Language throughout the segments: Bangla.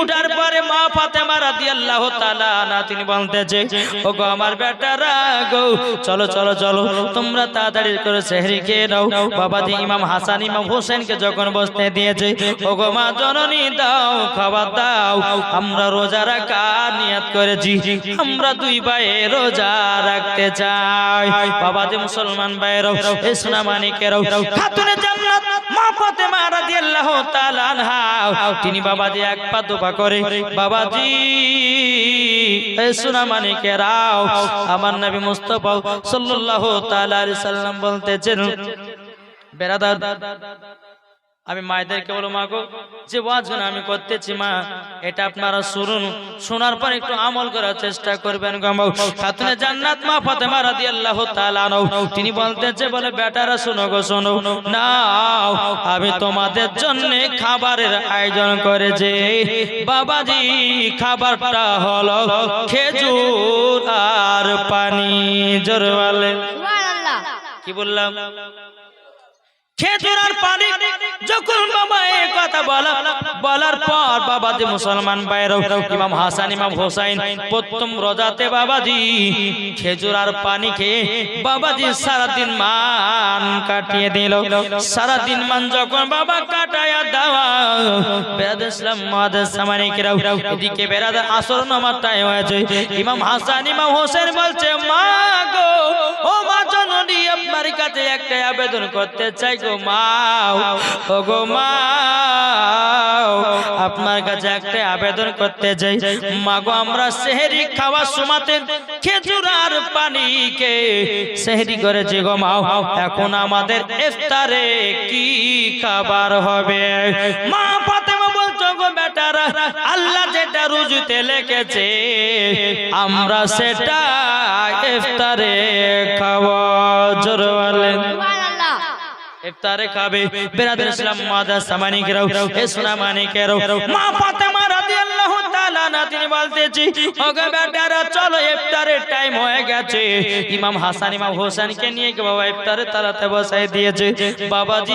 উঠার পরে রাদিয়াল্লাহু তাআলা না তিনি বলতেছে, ওগো আমার বেটারা গো, চলো চলো চলো, তোমরা তাড়াতাড়ি করে ইমাম হাসান, ইমাম হোসেনকে যখন বসতে দিয়েছে, ওগো মা জননী দাও, খাবার দাও, আমরা রোজা রাখা করেছি, আমরা দুই ভাইয়ে রোজা রাখতে চাই। বাবাজি মুসলমান ভাইয়েরাও এ সোনা মানিকেরাও, খাতুনে জান্নাত, মা ফাতেমা রাদিয়াল্লাহু তাআলা আনহা। তিনি বাবাজি এক পা দুপা করে, বাবাজি সোনা মানিকেরাও আমার নবী মুস্তাফা সাল্লাল্লাহু তাআলা আলাইহি সাল্লাম বলতেছেন বেরাদার আমি মায়েদেরকে বলো মা গো যে ওয়াজ আমি করতেছি মা এটা আপনারা শুনুন। শোনার পর একটু আমল করার চেষ্টা করবেন খাতুনে জান্নাত মা ফাতেমা রাদিয়াল্লাহু তাআলা তিনি বলতেছে বলে বেটারা শোনো গো শোনো। নাও আমি তোমাদের জন্য খাবারের আয়োজন করে করেছি। বাবাজি খাবারটা হলো খেজুর আর পানি। জোর কি বললাম? খেজুর আর পানি যখন বাবা এই কথা বলা, বলার পর বাবাজি মুসলমান বাইরে ইমাম হাসান, ইমাম হোসাইন, প্রথম রোজাতে বাবাজি খেজুর আর পানি খেয়ে বাবাজি সারাদিন মান কাটিয়ে দিল। সারাদিন মান যখন বাবা কাটায়া দেওয়া বেরাদ ইসলাম, মহাদেশ সামানিকেরাও এদিকে বেরাদ আসর নামার টাইম হয়েছে। ইমাম হাসান, ইমাম হোসেন বলছে, মা গো, ও মা জননী, আপনার কাছে একটা আবেদন করতে চাই গো মা ও গো মা আপনার কাছে একটা আবেদন করতে চাই মা গো আমরা সেহরি খাওয়ার সময়তে খেজুর আর পানিকে সেহরি করেছি গো মা এখন আমাদের ইফতারে কি খাবার হবে? মা ফাতেমা বলছো গো বেটারা, আল্লাহ যেটা রুজুতে লিখেছে, আমরা সেটা ইফতারে খাওয়া জোর ইফতারে খাবে। বেরাদের ইসলাম মাদা সামানিকেরাও এ সোনা মানিকেরাও মা ফাতেমা রাদিয়াল্লাহু বাবাজি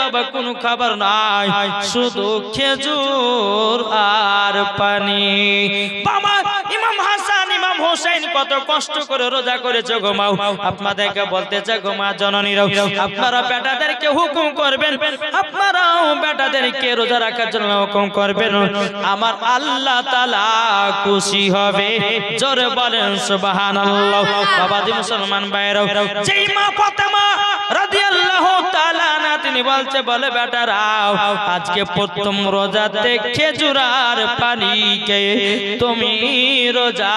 বাবা কোনো খাবার নাই, শুধু খেজুর আর পানি। বাবা, ইমাম হাসান, ইমাম হোসেন কত কষ্ট করে রোজা করেছে গোমাও আপনাদেরকে বলতেছে গোমা জননীরাও, আপনারা বেটাদেরকে হুকুম করবেন, আপনারাও বেটাদেরকে রোজা রাখার জন্য হুকুম করবেন। আমার আল্লাহ তাআলা খুশি হবে। জোরে বলেন, সুবহানাল্লাহ। বাবাজি মুসলমান ভাইরাও যেই মা ফাতেমা রাদিয়াল্লাহু তাআলা না তিনি বলছে, বলে বেটারাও আজকে প্রথম রোজাতে খেজুর আর পানিকে তুমি রোজা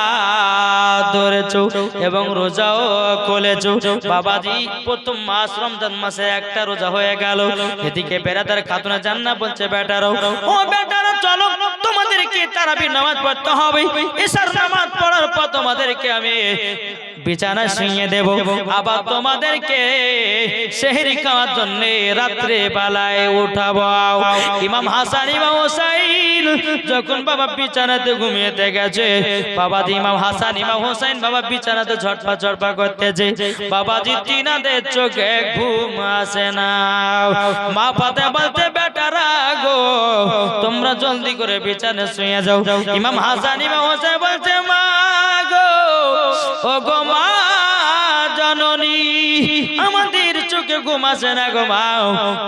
ধরেছো এবং রোজাও খুলেছো বাবাজি, প্রথম মাস, রমজান মাসে একটা রোজা হয়ে গেল। এদিকে বেড়াদার খাতুনা জান্না বলছে, বেটারও, ও বেটারা, চলো তোমাদেরকে তারাবি নামাজ পড়তে হবে। এসার নামাজ পড়ার পর তোমাদেরকে আমি বিছানা শুইয়ে দেব। আবার তোমাদেরকে সেহরি খাওয়ার জন্য রাত্রে বেলায় উঠাবো। ইমাম হাসান, ইমাম হোসাইন যখন বাবা বিছানাতে ঘুমিয়েতে গেছে বাবা ইমাম হাসান, ইমাম হোসাইন বাবা বিছানাতে ঝটপা ঝটপা করতেছে। বাবাজি তিনাদের চোখে ঘুম আসে না। মা ফাতে বলতে বেটারা গো, তোমরা জলদি করে বিছানে শুয়ে যাও। ইমাম হাসান, ইমাম হোসেন বলছে, মা গো, ও গো মা জননী, আমাদের চোখে ঘুম আসে না গো মাও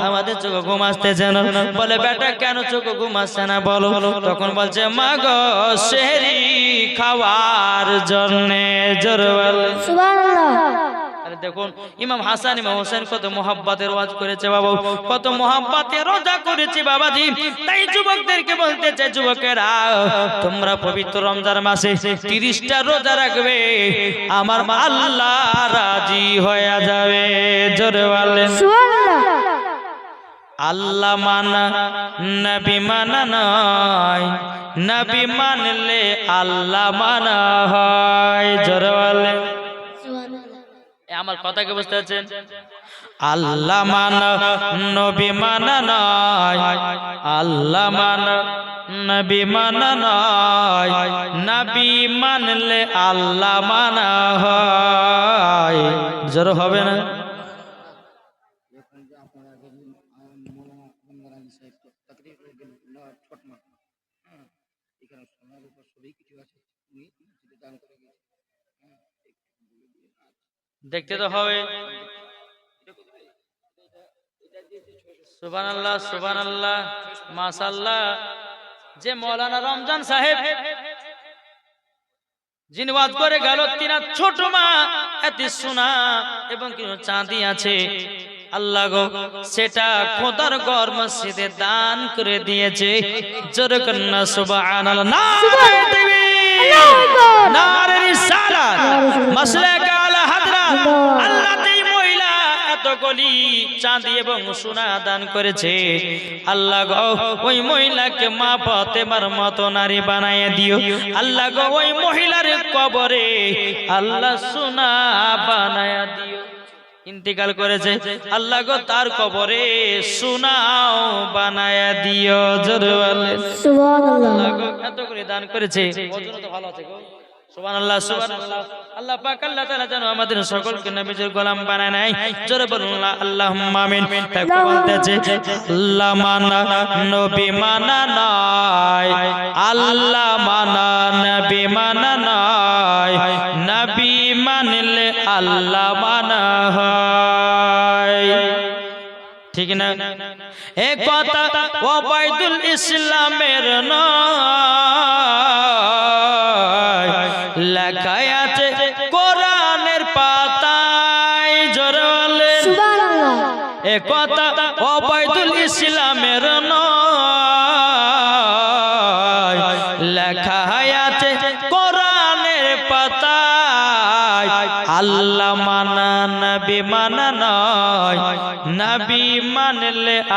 আমাদের চোখে ঘুম আসতেছে বলে, বেটা, কেন চোখে ঘুম না বলো? তখন বলছে, মা গো, সেহরি খাওয়ার জন্যে জোর বলে দেখুন ইমাম হাসান ইমাম হোসেন কত মোহাব্বতের ওয়াজ করেছে বাবা কত মোহাব্বতের রোজা করেছে বাবাজি। তাই যুবকদেরকে বলতে চাই যুবকেরা তোমরা পবিত্র রমজান মাসে তিরিশটা রোজা রাখবে আমার আল্লাহ রাজি হয়ে যাবে। জোরে বলেন। আল্লাহ মানা নবী মানা নয় নবী মানলে আল্লাহ মানা হয়। জোরে বলেন। আমার কথা কি বুঝতে পারছেন? আল্লাহ মান নবী মানা নয় আল্লাহ মান নবী মানা নয় নবী মানলে আল্লাহ মানা হয়। জোর হবে না? দেখতে তো হবে। সুবান আল্লাহ সুবান আল্লাহ মাসাল্লাহ যে মৌলানা রমজান সাহেব যিনি ওয়াজ করে গেল তিনার ছোট মা এত সোনা এবং কিছু চাঁদি আছে। আল্লাহ গো সেটা খোদার ঘর মসজিদে দান করে দিয়েছে। জোরে কন্যা সুবহানাল্লাহ। নারে দেবী নারে রিসালাত। আল্লাহ এই মহিলা এত গলি চাঁদি এবং সোনা দান করেছে। আল্লাহ গো ওই মহিলাকে মা ফাতেমার মতো নারী বানায় দিও। আল্লাহ গো ওই মহিলার কবরে আল্লাহ সোনা বানায় দিও। ইন্তিকাল করেছে। আল্লাহ গো তার কবরে সোনাও বানায় দিও। জোরে আল্লাহ গো এত করে দান করেছে। ভালো আছে গো। সুবহানাল্লাহ সুবহানাল্লাহ। আল্লাহ পাক আল্লাহ তাআলা যেন আমাদের সকলকে নবীজির গোলাম বানায় নাই জোরে বলুন আল্লাহ আল্লাহুম্মা আমিন। তাই বলতেছে আল্লাহ মানা নবী মানা নাই। আল্লাহ মানা নবী মানা নাই। নবী মানলে আল্লাহ মানা হয়। ঠিক না? এ কথা ইসলামের নয়।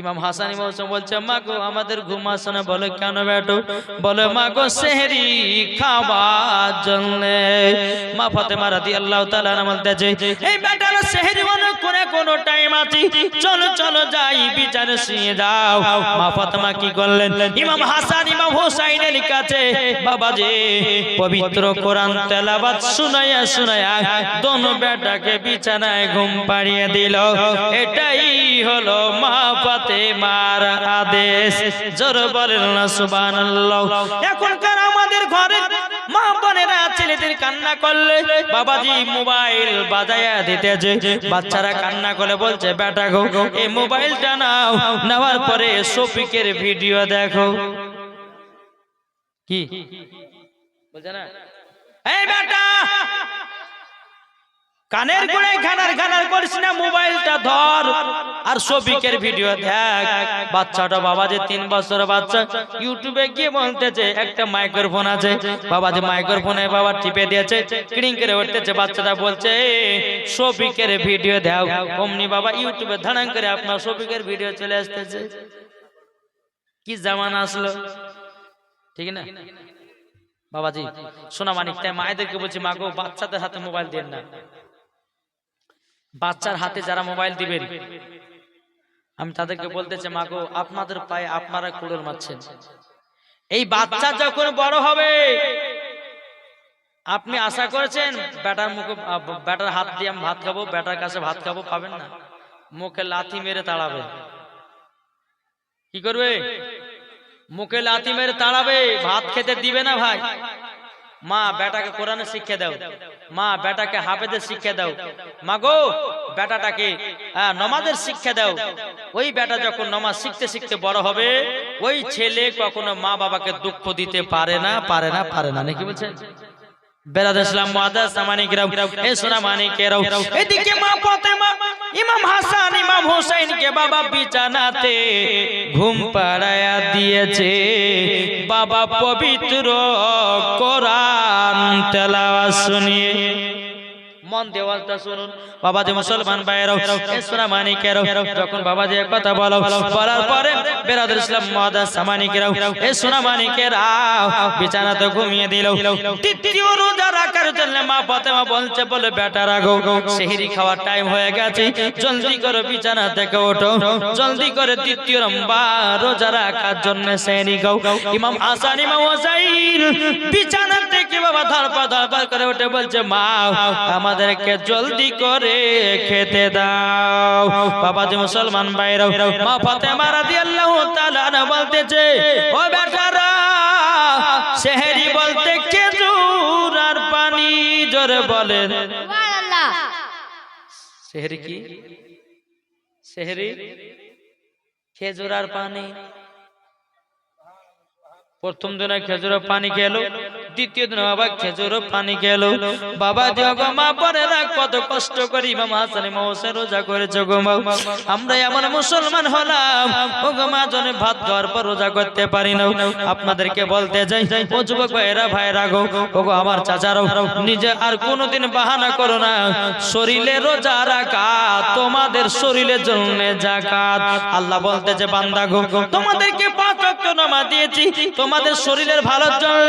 ইমাম হাসান ইমাম বলছে, মা গো, আমাদের ঘুম আসে না। বলে, কেন বেটো? বলে, মা গো, সেহরি খাবার জন্য। মা ফাতেমা রাদিয়াল্লাহু তাআলা বলতেছে এই বেটারা সেহরি মনে করে কোনো টাইম আছে? চলো চলো যাই, বিচারে শুয়ে যাও। মা ফাতেমা কি করলেন? ইমাম হাসান, ইমাম হোসাইনের কাছে বাবা যে পবিত্র কোরআন তেলাওয়াত শুনাইয়া শুনাইয়া দোনো বেটাকে বিছানায় ঘুম পাড়িয়ে দিল। এটাই হলো মা ফাতেমার আদেশ, জোর বলেন না, সুবহানাল্লাহ। এখনকার আমাদের ঘরে মা বোনেরা, ছেলেদের কান্না করলে বাবাজি মোবাইল দিতেছে। বাচ্চারা কান্না করে বলছে, বেটা গো, এই মোবাইলটা নাও। নেওয়ার পরে শফিকের ভিডিও দেখো। কি? বলছে না? এই বেটা কানের গোড়ে ঘানার ঘানার করিস না মোবাইলটা ধর। আর শফিকের ভিডিও দেখ বাচ্চাটা বাবা যে তিন বছর বাচ্চা ইউটিউবে গিয়ে বলতেছে একটা মাইক্রোফোন আছে। বাবা যে মাইক্রোফোনে বাবা টিপে দিয়েছে ক্রিং করে উঠতেছে বাচ্চাটা বলছে শফিকের ভিডিও দাও। অমনি বাবা ইউটিউবে ধারাং করে আপনার শফিকের ভিডিও চলে আসতেছে। কি জামানা আসলো? ঠিক না? বাবাজি সোনা মানিক তাই মায়েদেরকে বলছি মাগো বাচ্চাদের হাতে মোবাইল দেন না। বাচ্চার হাতে যারা মোবাইল দিবেন। আমি তাদেরকে বলতেছি মাগো আপনাদের পায়ে আপনারা কুড়োল মারছেন। এই বাচ্চা যখন বড় হবে আপনি আশা করেছেন বেটার মুখে আ, বেটার হাত দিয়ে আমি ভাত খাব বেটার কাছে ভাত খাব পাবেন না। মুখে লাথি মেরে তাড়াবে। কি করবে? মুখে লাথি মেরে তাড়াবে ভাত খেতে দিবে না ভাই। মা বেটাকে কোরআনে শিক্ষা দাও। মা, বেটাকে হাফেদের শিক্ষা দাও। মা গো বেটাটাকে নমাজের শিক্ষা দাও। ওই বেটা যখন নমাজ শিখতে শিখতে বড় হবে, ওই ছেলে কখনো মা বাবাকে দুঃখ দিতে পারে না পারে না পারে না, নাকি বলছেন? মা ফাতেমা, ইমাম হাসান, ইমাম হোসেনকে বাবা ঘুম পাড়ায়া দিয়েছে। বাবা পবিত্র কোরআন তেলাওয়াত শুনিয়ে। মন দেওয়ালটা শুনুন। বাবা যে মুসলমান ভাইয়েরাও, এ সোনা মানিকেরাও, যখন বাবা যে কথা বলো, বলার পরে বেরাদুল ইসলাম মুআদ্দাস সামানিকেরাও, এ সোনা মানিকেরাও বিছানাতে ঘুমিয়ে দিল। তৃতীয় রোজা রাখার জন্য মা ফাতেমা বলছে, বলে বেটারা গো সেহরি খাওয়ার টাইম হয়ে গেছে। জলদি করে বিছানা থেকে ওঠো। জলদি করে লম্বা রোজা রাখার জন্য সেহরি গাও ইমাম হাসান ইমাম হোসাইন বিছানা দেখি বাবা ধরপা ধরপা করে উঠে বলছে মা আমাদেরকে জলদি করে খেতে দাও। বাবা যে মুসলমান বাইরাও মা ফাতেমা রাদিয়াল্লাহু তাআলা বলতেছে ও বেটারা সেহেরি বলতে খেজুর আর পানি জোরে বলেন। সুবহানাল্লাহ। সেহেরি কি? সেহেরি খেজুর আর পানি। প্রথম দিনে খেজুর পানি খেলো। দ্বিতীয় দিন বাবা খেজুর পানি বাবা কত কষ্ট করি। ইমাম হাসান ইমাম হোসেন রোজা মা। আমরা এমন মুসলমান হলাম। ভাত পর রোজা করতে পারি না। আপনাদেরকে বলতে যাই ও যুবক ভাইরা ভাইরা গো ও গো আমার চাচারাও নিজে আর কোনোদিন বাহানা করো না। শরীরে রোজা রাখা তোমাদের শরীরের জন্য জাকাত আল্লাহ বলতে যে বান্দা গো, তোমাদেরকে পাঁচ নামাজ দিয়েছি। তোমাদের শরীরের ভালোর জন্য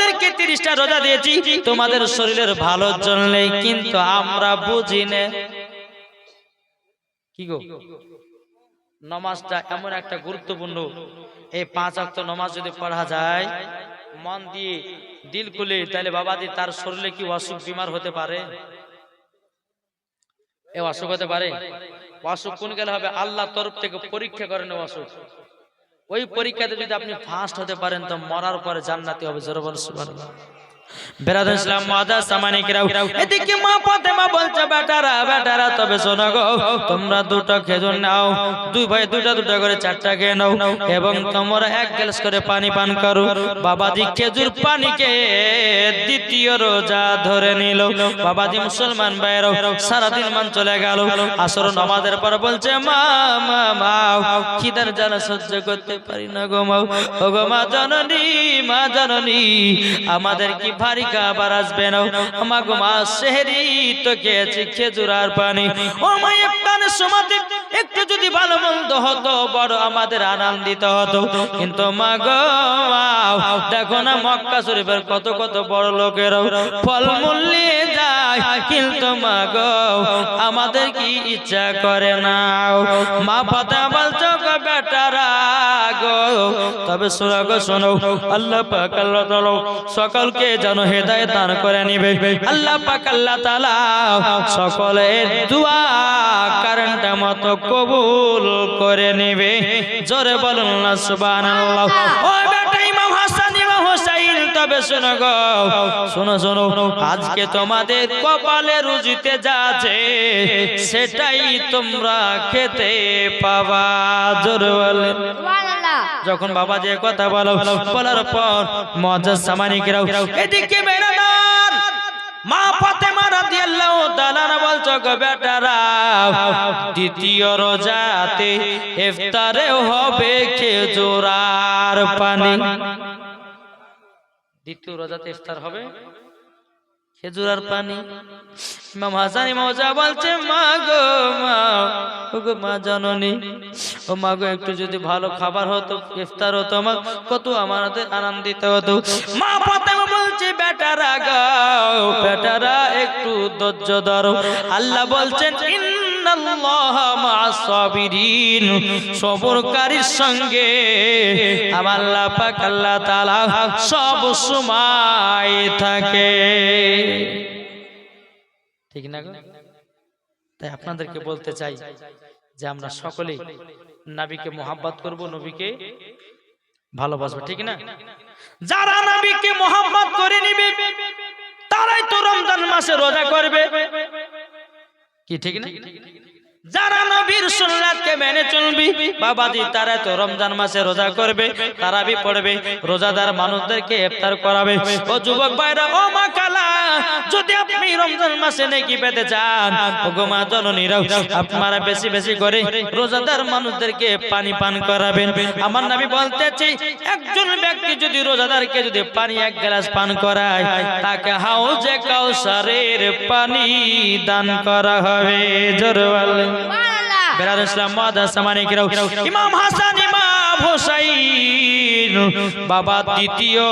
তোমাদেরকে তিরিশটা রোজা দিয়েছি, তোমাদের শরীরের ভালোর জন্য কিন্তু আমরা বুঝি না। কি গো? নমাজটা এমন একটা গুরুত্বপূর্ণ। এই পাঁচ অক্ত নমাজ যদি পড়া যায়, মন দিয়ে দিল খুলে, তাহলে বাবাজি তার শরীরে কি অসুখ বিমার হতে পারে? এ অসুখ হতে পারে? অসুখ কোন গেলে হবে? আল্লাহ তরফ থেকে পরীক্ষা করেন অসুখ। ওই পরীক্ষাতে যদি আপনি ফার্স্ট হতে পারেন তো মরার পরে জান্নাতি হবে জোরে বল সুবহানাল্লাহ। বেরাদুল ইসলাম মাদা সামানিকরাও এদিকে মা বলছে, বেটারা বেটারা, তবে শোনো গো, তোমরা দুটো খেজুর নাও, দুই ভাই দুটা দুটা করে চারটা খেয়ে নাও, এবং তোমরা এক গ্লাস করে পানি পান করো। বাবাজি খেজুর পানিকে দ্বিতীয় রোজা ধরে নিল। বাবাজি মুসলমান ভাইরাও সারাদিন মান চলে গেল। আসর নামাজের পর বলছে, মা মা মা সহ্য করতে পারি না গো মা। ও গো মা, জননী মা, জননী, আমাদের কি ভারী খাবার আসবে না। গো মা সেহরি তো খেয়েছি খেজুর পানি। ও মা সময়তে একটু যদি ভালো মন্দ হতো, বড় আমাদের আনন্দিত হতো। কিন্তু মা গো দেখো না মক্কা শরীফের কত কত বড় লোকেরাও ফলমূল নিয়ে যায়। কিন্তু মা গো আমাদের কি ইচ্ছা করে না। মা ফাতে বলছো গো বেটারা গো। তবে শোনো গো, শোনো। আল্লাহ পাক আল্লাহ সকলকে যেন হেদায়েত দান করে নিবে। আল্লাহ পাক, আল্লাহ তাআলা সকলের দোয়া কারণটা মতো কবুল করে নেবে। জোরে বলুন না, সুবহানাল্লাহ। তবে শোনো শোনো শোনো, আজকে তোমাদের কপালে রুজিতে সেটাই তোমরা খেতে পাবা। জোরে বলেন। যখন বাবা যে কথা বলো, বলার পর মজা সামানিকরাও এদিকে বেরানার মা ফাতেমা রাদিয়াল্লাহু তাআলা বলছো গো বেটারা, দ্বিতীয় রোজাতে ইফতারে হবে খেজুর আর পানি। দ্বিতীয় রোজাতে ইফতার হবে? খেজুর আর পানি। ইমাম হাসান মজা বলছে, মা গো, মা ও গো মা জননী, ও মা গো, একটু যদি ভালো খাবার হতো, ইফতার হতো আমার, কত আমার হাতে আনন্দিত হতো। মা ফাতেমা বলছে, বেটারা, গাও, বেটারা, একটু ধৈর্য ধরো। আল্লাহ বলছেন সবরকারীর সঙ্গে সব সময় থাকে। ঠিক না তাই আপনাদেরকে বলতে চাই যে আমরা সকলে নবীকে মোহাব্বত করব, নবীকে ভালোবাসবো, ঠিক না? যারা নবীকে মোহাম্মত করে নিবে, তারাই তো রমজান মাসে রোজা করবে। কি ঠিক না যারা নবীর সুন্নাতকে মেনে চলবি, বাবাজি তারা তো রমজান মাসে রোজা করবে তারাবি পড়বে, রোজাদার মানুষদেরকে ইফতার করাবে। ও যুবক ভাইরা, ও মা কালা, যদি আপনি রমজান মাসে নাকি পেতে চান ও গো মা জননীরাও, আপনারা বেশি বেশি করে রোজাদার মানুষদেরকে পানি পান করাবেন। আমার নবী বলতেছি, একজন ব্যক্তি যদি রোজাদারকে যদি পানি এক গ্লাস পান করায়, তাকে হাউজে কাউসারের পানি দান করা হবে। জোরে বলেন সুবহানাল্লাহ বেরাদ ইসলাম মাদা সামানিক রাও ইমাম হাসান, ইমাম হোসাইন। বাবা দ্বিতীয়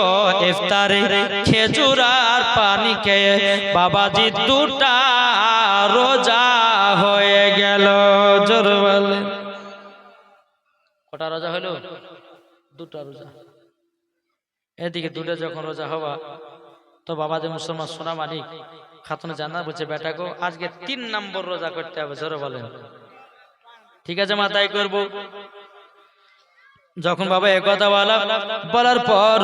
ইফতারে খেজুর আর পানি খেয়ে বাবাজি দুটা রোজা হয়ে গেল। জোর বলেন। কটা রোজা হলো? দুটা রোজা। এদিকে দুটো যখন রোজা হওয়া, তো বাবা যে মুসলমান সোনা মানিক খাতুন জানা বলছে বেটা গো আজকে তিন নম্বর রোজা করতে হবে জোরে বলেন। ঠিক আছে মা তাই করব। যখন বাবা এ কথা বলা বলার পর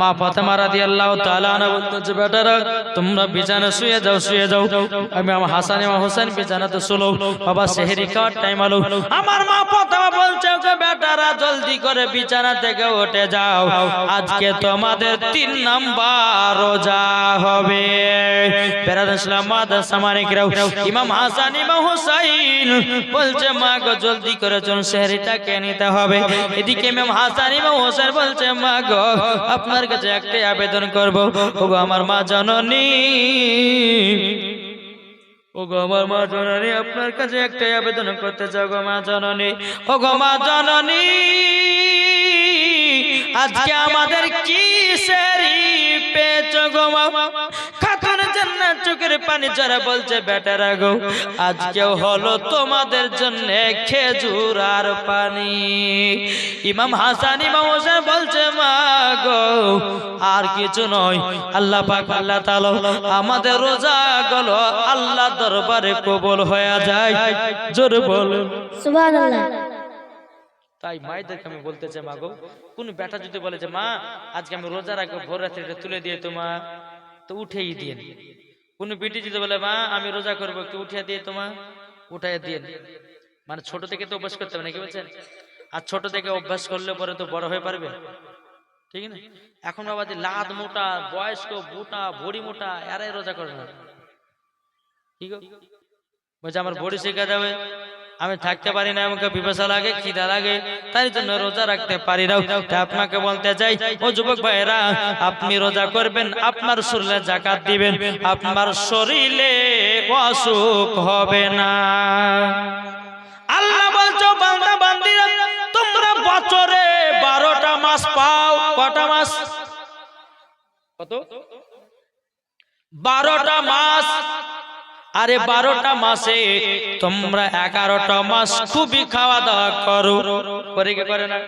মা ফাতেমা রাদিয়াল্লাহু তাআলা আনহা বলতেছে বেটারা, তোমরা বিছানা শুয়ে যাও শুয়ে যাও। আমি আমার হাসান এবং হোসেন বিছানাতে শুলো। বাবা সেহরি খাওয়ার টাইম হলো আমার মা ফাতেমা বলছে ওকে বেটারা, জলদি করে বিছানা থেকে উঠে যাও। আজকে তোমাদের তিন নাম্বার রোজা হবে। বেরাদ ইসলাম মাদার সামানিকরাও ইমাম হাসান, ইমাম হুসাইন বলছে, মা গো, জলদি করে চল সেহরিটাকে নিতে হবে। এদিকে ইমাম হাসান ইমাম হোসেন বলছে মা গো আপনার কাছে একটাই আবেদন করব। ওগো, আমার মা জননী। ওগো, আমার মা জননী, আপনার কাছে একটাই আবেদন করতে চাও গো মা জননী। ওগো, মা জননী, আজকে আমাদের কি সেরি পেয়েছ গো মা? খাতুন চোখের পানি যারা বলছে বেটারা গো আজকেও হলো তোমাদের জন্য খেজুর আর পানি। ইমাম হাসান ইমাম হোসেন বলছে মা গো আর কিছু নয়। আল্লাহ পাক আল্লাহ তাআলা আমাদের রোজা গলো আল্লাহ দরবারে কবুল হয়ে যায়। জোরে বলেন। সুবহানাল্লাহ। তাই মায়েদেরকে আমি বলতে চাই মা গো কোন বেটা যদি বলে যে মা আজকে আমি রোজা রাখব ভোর রাত্রিটা তুলে দিয়ে তোমা তো উঠেই দিয়ে কোন বিটি যদি বলে, মা, আমি রোজা করব, একটু উঠিয়ে দিয়ে তোমা উঠাই দিয়ে মানে ছোট থেকে তো অভ্যাস করতে হবে নাকি বলছেন? আর ছোট থেকে অভ্যাস করলে পরে তো বড় হয়ে পারবে। ঠিক না? এখন বাবা যে লাদ মোটা, বয়স্ক মোটা ভড়ি মোটা, এরাই রোজা করে না। ঠিক বলছে, আমার বডি শেখা যাবে আমি থাকতে পারি না, আমাকে বিপাশা লাগে, খিদা লাগে, তাই জন্য রোজা রাখতে পারি না। আপনাকে বলতে চাই, ও যুবক ভাইরা আপনি রোজা করবেন, আপনার শরীরে জাকাত দিবেন, আপনার শরীরে অসুখ হবে না। আল্লাহ বলছো বান্দা, বান্দিরা, তোমরা বছরে বারোটা মাস পাও, কটা মাস? কত? বারোটা মাস আরে বারোটা মাসে তোমরা এগারোটা মাস খুবই খাওয়া দাওয়া করো। করে। কি করে না?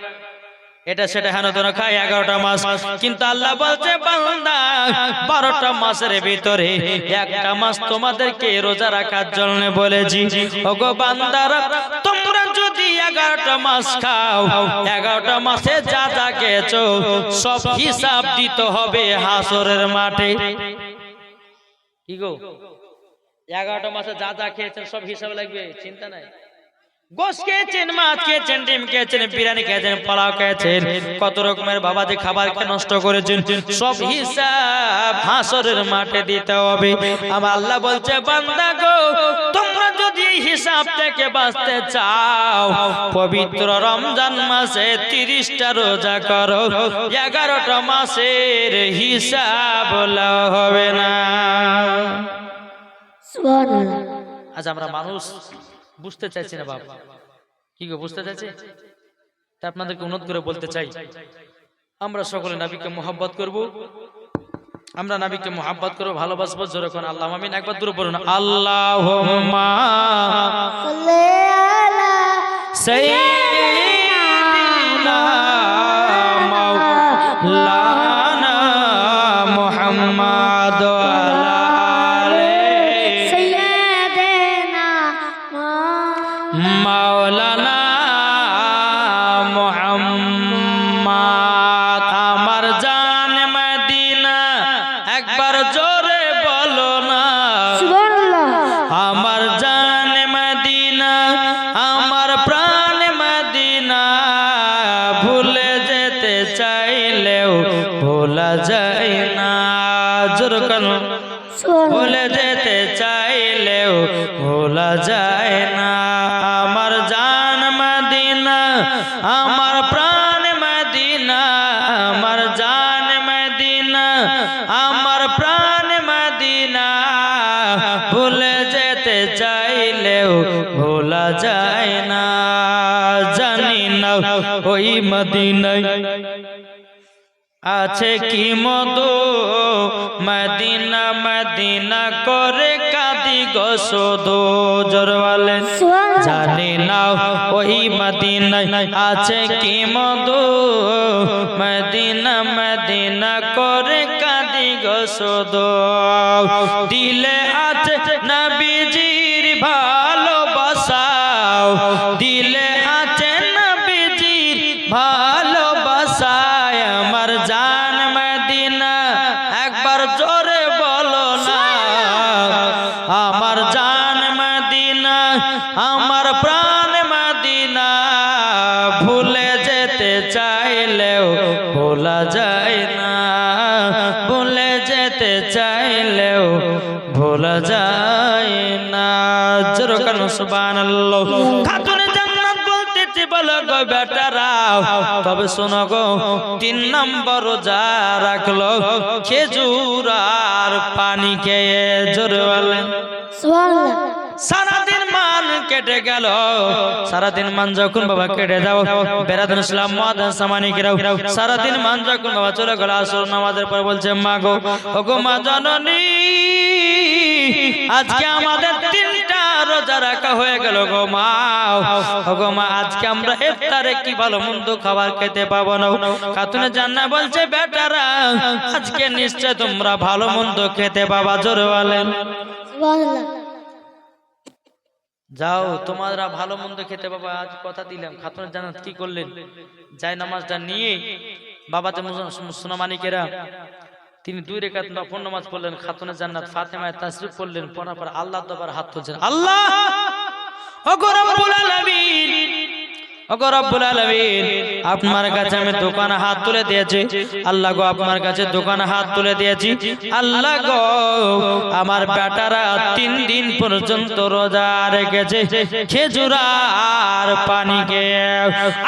এটা সেটা হেন তোরা খাই এগারোটা মাস। কিন্তু আল্লাহ বলছে বান্দা বারোটা মাসের ভিতরে একটা মাস তোমাদেরকে রোজা রাখার জন্য বলেছি। ওগো বান্দারা তোমরা যদি এগারোটা মাস খাও এগারোটা মাসে যা যা খেয়েছো সব হিসাব দিতে হবে হাসরের মাঠে। কি গো? এগারোটা মাসে যা যা খেয়েছেন, সব হিসাব লাগবে, চিন্তা নাই। বিরিয়ানি খেয়েছেন খেয়েছেন, কত রকমের বাবা যে খাবার নষ্ট করেছেন, সব হিসাব হাসরের মাঠে দিতে হবে। আমার আল্লাহ বলছে, বান্দা গো, তোমরা যদি হিসাব থেকে বাঁচতে চাও, পবিত্র রমজান মাসে তিরিশটা রোজা করো, এগারোটা মাসের হিসাব হবে না। আজ আমরা মানুষ বুঝতে চাইছি না বাবা কি গো বুঝতে চাইছি? তা আপনাদেরকে উন্নত করে বলতে চাই আমরা সকলে নাবিকে মোহাব্বত করব আমরা নাবিকে মোহাব্বত করব ভালোবাসবো যেরকম আল্লাহ আমিন। একবার দূরে পড়ুন আল্লাহ সাল্লি মাওলানা মদিনা করে কাঁদি গো শুধু জোরওয়ালে। সুবহানাল্লাহ জানি না ওই মদিনায় আছে কি মধু। মদিনা মদিনা করে কাঁদি গো শুধু। দিলে তবে শোনো গো তিন নম্বর রোজা রাখল খেজুর আর পানি খেয়ে জোরে বলেন সারাদিন মান কেটে গেল। সারাদিন মান যখন বাবা কেটে যাও বেড়াতেন ইসলাম মাদান সামানিকেরাও সারাদিন মান যখন বাবা চলে গেল আসর নামাজের পর বলছে মা গো ও গো মা জননী আজকে আমাদের তিনটা রোজা রাখা হয়ে গেল গো মা। গো মা, আজকে আমরা ইফতারে কি ভালো মন্দ খাবার খেতে পাবো না? খাতুনে জান্না বলছে, বেটারা, আজকে নিশ্চয় তোমরা ভালো মন্দ খেতে পাবা, জোরে বলেন। যাও, তোমরা ভালো মন্দ খেতে বাবা আজ কথা দিলাম। খাতুনের জানাত কি করলেন? যাই নামাজটা নিয়ে বাবাতে সোনামানিকেরা তিনি দুই রেখাত নফল নামাজ পড়লেন খাতুনের জান্নাত ফাতেমায় তাসরিফ পড়লেন পড়ার পর আল্লাহ দরবার হাত তুলছেন। আল্লাহ! আপনার কাছে আমি দোকানে হাত তুলে দিয়েছি। আল্লাহ গো আপনার কাছে দোকানে হাত তুলে দিয়েছি। আল্লাহ গো আমার বেটারা তিন দিন পর্যন্ত রোজা রেখেছে। খেজুর আর পানি খেয়ে।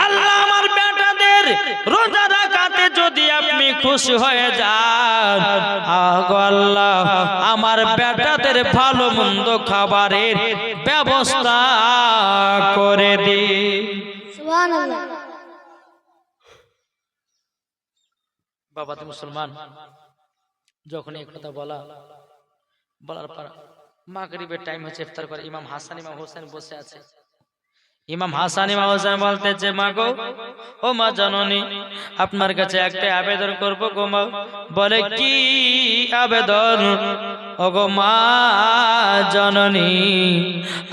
আল্লাহ আমার বেটাদের রোজা যদি আপনি খুশি হয়ে যান আগো আল্লাহ আমার বেটাদের ভালো মন্দ খাবারের ব্যবস্থা করে দিন। সুবহানাল্লাহ। বাবা তো মুসলমান। যখন এই কথা বলা বলার পর মাগরিবের টাইম হচ্ছে ইফতার করে ইমাম হাসান ইমাম হোসেন বসে আছে। ইমাম হাসান ইমাম হোসেন বলতেছে মা গো ও মা জননী, আপনার কাছে একটা আবেদন করব গো মা। বলে, কি আবেদন? ও গো মা জননী,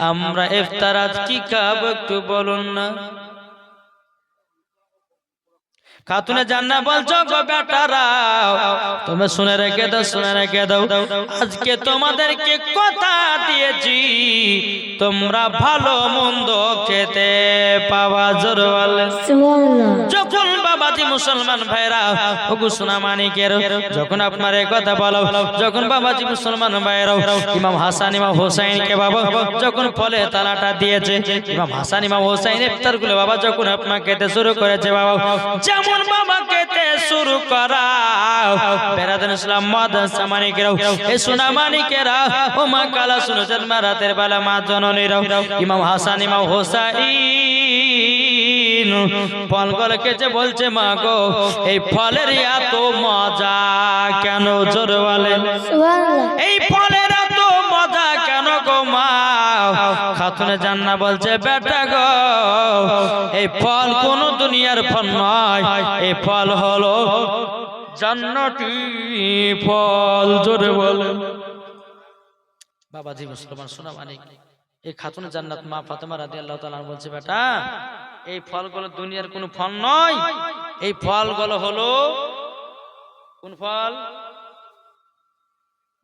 আমরা ইফতার আজ কি খাব একটু বলুন না। খাতুনে জান্না বলছো গো বেটারা। তুমি শুনে রেখে দাও শুনে রেখে দাও। আজকে তোমাদেরকে কথা দিয়েছি তোমরা ভালো মন্দ খেতে পাওয়া জোর বলে সুবহানাল্লাহ। যখন বাবাজি মুসলমান ভাইরা ওগু সোনা মানিকের যখন আপনার কথা বলো যখন বাবাজি মুসলমান ভাইরাও ইমাম হাসান ইমাম হোসাইনকে বাবা যখন ফলে তালাটা দিয়েছে ইমাম হাসান ইমাম হোসাইন ইফতারগুলো বাবা যখন আপনার খেতে শুরু করেছে বাবা যেমন বাবা খেতে শুরু করা বেরাদান ইসলাম মাদ্রাসা মানিকেরাও এই সোনা মানিকেরা ও মা কালা শুনো জন্ম রাতের বেলা মা জননীরাও ইমাম হাসান ইমাম হোসাইন। ফল গলে কেছে বলছে মা গো এই ফলের এত মজা কেন জোর বলেন এই ফলের এত মজা কেন গো মা? খাতুনে জান্না বলছে, বেটা গো, এই ফল কোন দুনিয়ার ফল নয়, এই ফল হলো জান্নাতি ফল। জোরে বলে। বাবাজি মুসলমান, শোনা মানে এই খাতুনে জান্নাত মা ফাতেমা রাদিয়াল্লাহু তাআলা বলছে, বেটা, এই ফলগুলো দুনিয়ার কোনো ফল নয়, এই ফলগুলো হলো কোন ফল?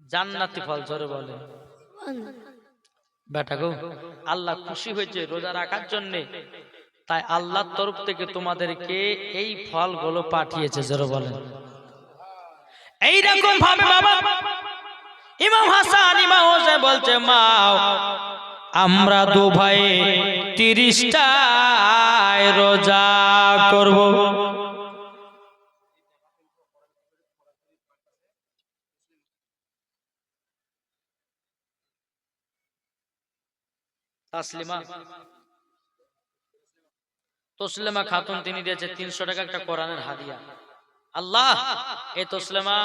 জান্নাতি ফল। জোরে বলে। বেটা গো আল্লাহ খুশি হয়েছে রোজা রাখার জন্য। তাই আল্লাহর তরফ থেকে তোমাদেরকে এই ফলগুলো পাঠিয়েছে, জোরে বলেন। এইরকম ভাবে বাবা, ইমাম হাসান, ইমাম হোসেন বলছে মা আমরা দু ভাই তিরিশটায় রোজা করব। তাসলিমা। তসলিমা খাতুন তিনি দিয়েছে তিনশো টাকা একটা কোরআনের হাদিয়া। আল্লাহ! এই তসলিমা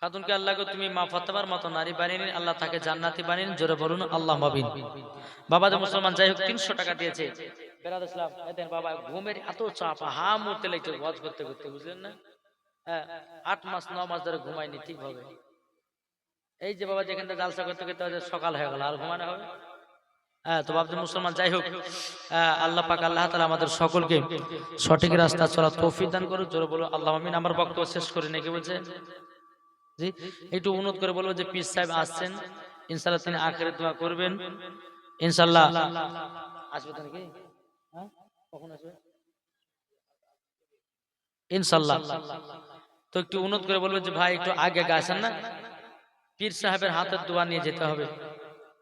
খাতুনকে আল্লাহকে তুমি মা ফাতেমার মতো নারী বানিয়ে নিন আল্লাহ তাকে জান্নাতি বানিয়ে নিন জোরে বলুন আল্লাহ মাবিন। বাবা যে মুসলমান যাই হোক তিনশো টাকা দিয়েছে। বেরাদ ইসলাম এদের বাবা ঘুমের এত চাপ হা মরতে লেগেছে ওয়াজ করতে করতে বুঝলেন না? হ্যাঁ, আট মাস ন মাস ধরে ঘুমায়নি ঠিক হবে এই যে বাবা যেখান থেকে জালসা করতে করতে সকাল হয়ে গেল আর ঘুমানো হবে? তো ভাবছি মুসলমান যাই হোক। আহ, আল্লাহ পাক আল্লাহ তালা আমাদের সকলকে সঠিক রাস্তা চলা তৌফিক দান করুক। জোরে বলো আল্লাহ আমিন। আমার বক্তব্য শেষ করি নাকি বলছে? জি একটু অনুরোধ করে বলব যে পীর সাহেব আসছেন। ইনশাল্লাহ তিনি আখের দোয়া করবেন। ইনশাল্লাহ আসবে তো নাকি হ্যাঁ কখন আসবে? ইনশাল্লাহ তো একটু অনুরোধ করে বলব যে ভাই একটু আগে আগে আসেন না? পীর সাহেবের হাতের দোয়া নিয়ে যেতে হবে।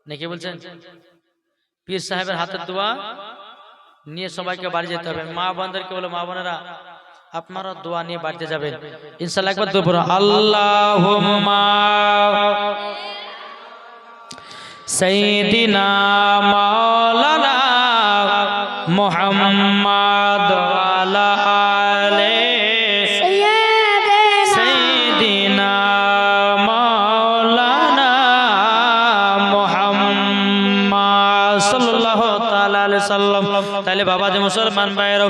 নাকি বলছেন? পীর সাহেবের হাতের দোয়া নিয়ে সবাইকে বাড়ি যেতে হবে। মা বোনদেরকে বলে, মা বোনেরা, আপনারা দোয়া নিয়ে বাড়িতে যাবেন। ইনশাল্লাহ একবার দোয়া পড়ো। আল্লাহুম্মা সাইয়্যিদিনা মাওলানা সাল্লাল্লাহু তাআলা আলাইহি সাল্লাম। তাহলে বাবাজি মুসলমান ভাইরা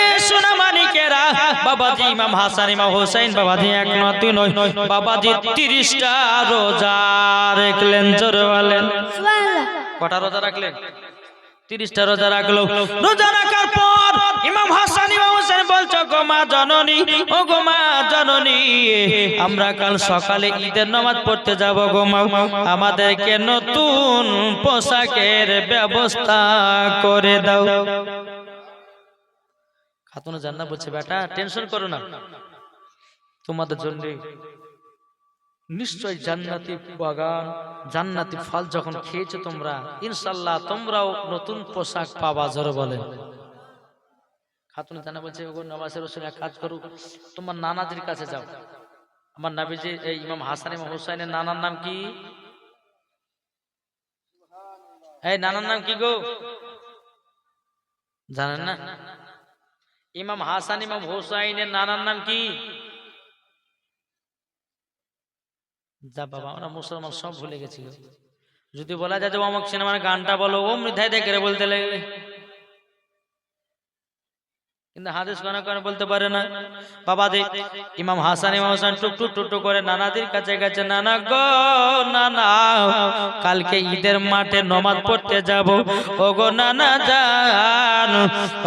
এ সোনা মানিকেরা বাবাজি ইমাম হাসান ইমাম হোসেন বাবাজি এক নয় দুই নয় বাবাজি 30টা রোজা রাখলেন জোরে বলেন। সুবহানাল্লাহ। কটা রোজা রাখলেন? 30টা রোজা রাখল। রোজা রাখার পর ইমাম হাসান, ইমাম হোসেন বলছো, গো মা জননী, ও গো মা জননী, আমরা কাল সকালে ঈদের নামাজ পড়তে যাব গো মা। আমাদেরকে নতুন পোশাকের ব্যবস্থা করে দাও। খাতুন জান্না বলছে, বেটা, টেনশন করো না। তোমাদের জন্য নিশ্চয় জান্নাতি বাগান, জান্নাতি ফল যখন খেয়েছো তোমরা ইনশাল্লাহ তোমরাও নতুন পোশাক পাবা, জোরে বলেন। খাতুন জানা বলছে, ওগো নওয়াজের রসুল, এক কাজ করুক তোমার নানাজির কাছে যাও। আমার নাবিজি, এই ইমাম হাসান, ইমাম হুসাইনের নানার নাম কি? এই নানার নাম কি গো? জানেন না? ইমাম হাসান, ইমাম হুসাইনের নানার নাম কি? যা বাবা আমরা মুসলমান সব ভুলে গেছি যদি বলা যায় যে অমুক সিনেমার গানটা বলো ও মৃধাই দেখে বলতে লাগলে। কিন্তু হাদিস কোন কোন বলতে পারে না। বাবা দে ইমাম হাসান ইমাম হাসান টুক টুক টুক টুক করে নানাদের কাছে গেছে, নানা গো, নানা, কালকে ঈদের মাঠে নমাজ পড়তে যাব। ও গো নানা জান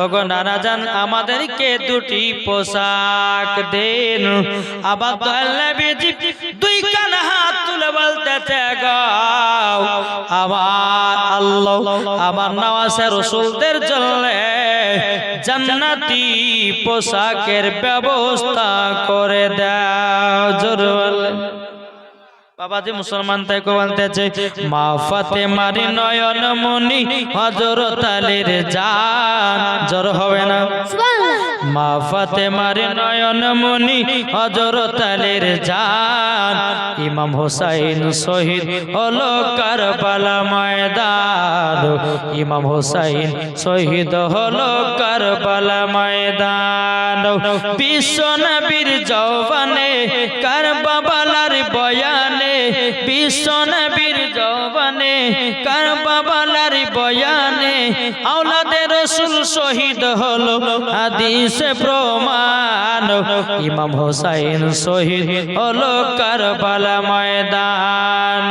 ও গো নানা জান, আমাদেরকে দুটি পোশাক দেন। আবার দুই কান হাত তুলে বলতেছে গাও আমার আল্লাহ আমার নওয়াজে রসুলদের জন্য জান্নাতি পোশাকের ব্যবস্থা করে দাও, জোর বাবা যে মুসলমান তাই কো বলতেছে, মা ফাতেমারি নয়ন মনি হযরত আলীর জান। জোর হবে না। মা ফাতেমার নয়ন মনি হজরত আলীর জান। ইমাম হোসাইন শহীদ হলো কারবালা ময়দান। ইমাম হোসাইন শহীদ হলো কারবালা ময়দান। বিশ্ব নবীর জওয়ানে কারবালার বয়ানে বিশ্ব নবীর জওয়ানে কারবালার বয়ানে, আওলাদে রসুল শহীদ হলো, হাদিস প্রমাণ। ইমাম হোসাইন শহীদ হলো কারবালা ময়দান।